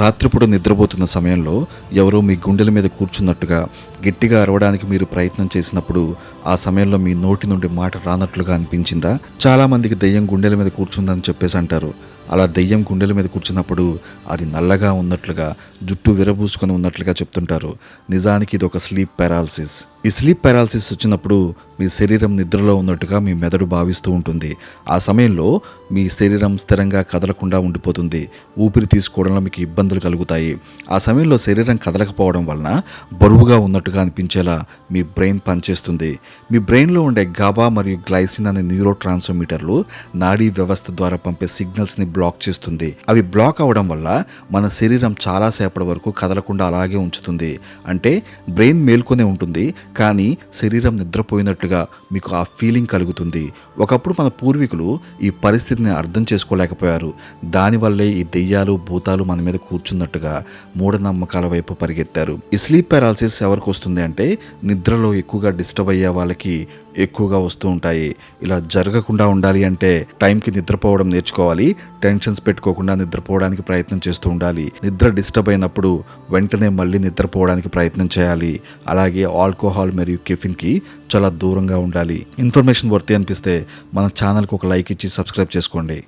రాత్రిపూట నిద్రపోతున్న సమయంలో ఎవరో మీ గుండెల మీద కూర్చున్నట్టుగా గట్టిగా అరవడానికి మీరు ప్రయత్నం చేసినప్పుడు ఆ సమయంలో మీ నోటి నుండి మాట రానట్లుగా అనిపించిందా? చాలామందికి దెయ్యం గుండెల మీద కూర్చుందని చెప్పేసి అంటారు. అలా దెయ్యం గుండెల మీద కూర్చున్నప్పుడు అది నల్లగా ఉన్నట్లుగా జుట్టు విరబూసుకొని ఉన్నట్లుగా చెప్తుంటారు. నిజానికి ఇది ఒక స్లీప్ పారాలసిస్. ఈ స్లీప్ పారాలసిస్ వచ్చినప్పుడు మీ శరీరం నిద్రలో ఉన్నట్టుగా మీ మెదడు భావిస్తూ ఉంటుంది. ఆ సమయంలో మీ శరీరం స్థిరంగా కదలకుండా ఉండిపోతుంది. ఊపిరి తీసుకోవడంలో మీకు ఇబ్బందులు కలుగుతాయి. ఆ సమయంలో శరీరం కదలకపోవడం వలన బరువుగా ఉన్నట్టుగా అనిపించేలా మీ బ్రెయిన్ పనిచేస్తుంది. మీ బ్రెయిన్లో ఉండే గాబా మరియు గ్లైసిన్ అనే న్యూరో ట్రాన్స్మిటర్లు నాడీ వ్యవస్థ ద్వారా పంపే సిగ్నల్స్ని బ్లాక్ చేస్తుంది. అవి బ్లాక్ అవడం వల్ల మన శరీరం చాలాసేపటి వరకు కదలకుండా అలాగే ఉంచుతుంది. అంటే బ్రెయిన్ మేల్కొనే ఉంటుంది. కానీ శరీరం నిద్రపోయినట్టుగా మీకు ఆ ఫీలింగ్ కలుగుతుంది. ఒకప్పుడు మన పూర్వీకులు ఈ పరిస్థితిని అర్థం చేసుకోలేకపోయారు. దానివల్లే ఈ దెయ్యాలు భూతాలు మన మీద కూర్చున్నట్టుగా మూఢనమ్మకాల వైపు పరిగెత్తారు. ఈ స్లీప్ పారాలసిస్ ఎవరికి వస్తుంది అంటే నిద్రలో ఎక్కువగా డిస్టర్బ్ అయ్యే వాళ్ళకి ఎక్కువగా వస్తూ ఉంటాయి. ఇలా జరగకుండా ఉండాలి అంటే టైంకి నిద్రపోవడం నేర్చుకోవాలి. టెన్షన్స్ పెట్టుకోకుండా నిద్రపోవడానికి ప్రయత్నం చేస్తూ ఉండాలి. నిద్ర డిస్టర్బ్ అయినప్పుడు వెంటనే మళ్ళీ నిద్రపోవడానికి ప్రయత్నం చేయాలి. అలాగే ఆల్కహాల్ మరియు కెఫిన్కి చాలా దూరంగా ఉండాలి. ఇన్ఫర్మేషన్ వర్తి అనిపిస్తే మన ఛానల్కి ఒక లైక్ ఇచ్చి సబ్స్క్రైబ్ చేసుకోండి.